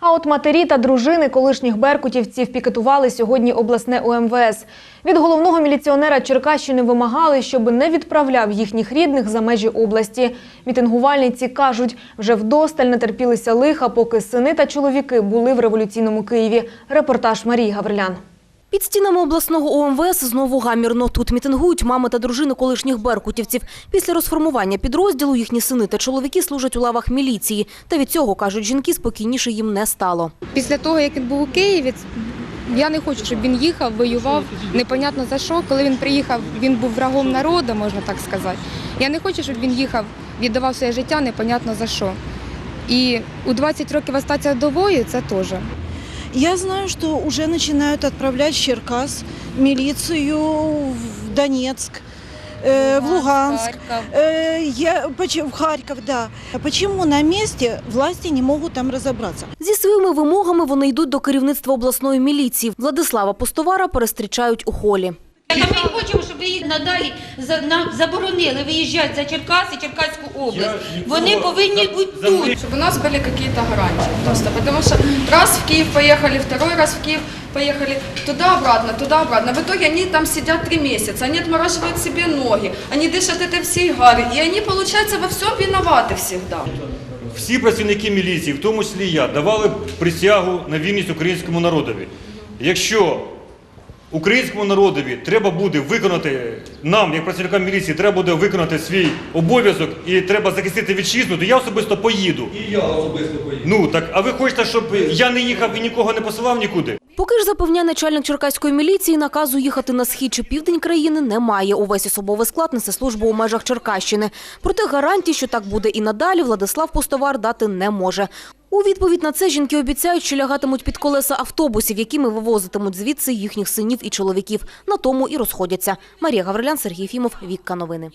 А от матері та дружини колишніх беркутівців пікетували сьогодні обласне УМВС. Від головного міліціонера Черкащини вимагали, щоб не відправляв їхніх рідних за межі області. Мітингувальниці кажуть, вже вдосталь натерпілися лиха, поки сини та чоловіки були в революційному Києві. Репортаж Марії Гаврилян. Під стінами обласного ОМВС знову гамірно. Тут мітингують мами та дружини колишніх беркутівців. Після розформування підрозділу їхні сини та чоловіки служать у лавах міліції. Та від цього, кажуть жінки, спокійніше їм не стало. Після того, як він був у Києві, я не хочу, щоб він їхав, воював, непонятно за що. Коли він приїхав, він був врагом народу, можна так сказати. Я не хочу, щоб він їхав, віддавав своє життя, непонятно за що. І у 20 років остатися вдовою це теж. Я знаю, что уже начинают отправлять в Черкас милицию в Донецк, э, в Луганск, э, я, поч- в Харьков, да. А Почему на месте власти не могут там разобраться? Зі своїми вимогами вони йдуть до керівництва обласної міліції. Владислава Пустовара перестрічають у холі. Та ми хочемо, щоб ви їх надалі за- нам заборонили виїжджати за Черкаси, Черкаську область. Вони повинні бути тут. чтобы у нас были какие-то гарантии. Просто потому что раз в Киев поехали, второй раз в Киев поехали, туда-обратно, туда-обратно. В итоге они там сидят три месяца, они отмораживают себе ноги, они дышат этой всей гари, и они, получается, во всем виноваты всегда. Всі працівники міліції, в тому числі і я, давали присягу на вірність українському народові. Якщо українському народові треба буде виконати, нам, як працівникам міліції, треба буде виконати свій обов'язок і треба захистити вітчизну, то я особисто поїду. І я особисто поїду. Ну так, а ви хочете, щоб я не їхав і нікого не посилав нікуди? Поки ж запевняє начальник черкаської міліції, наказу їхати на схід чи південь країни немає. Увесь особовий склад несе службу у межах Черкащини. Проте гарантій, що так буде і надалі, Владислав Пустовар дати не може. У відповідь на це жінки обіцяють, що лягатимуть під колеса автобусів, якими вивозитимуть звідси їхніх синів і чоловіків. На тому і розходяться. Марія Гаврилян, Сергій Фімов, Вікка Новини.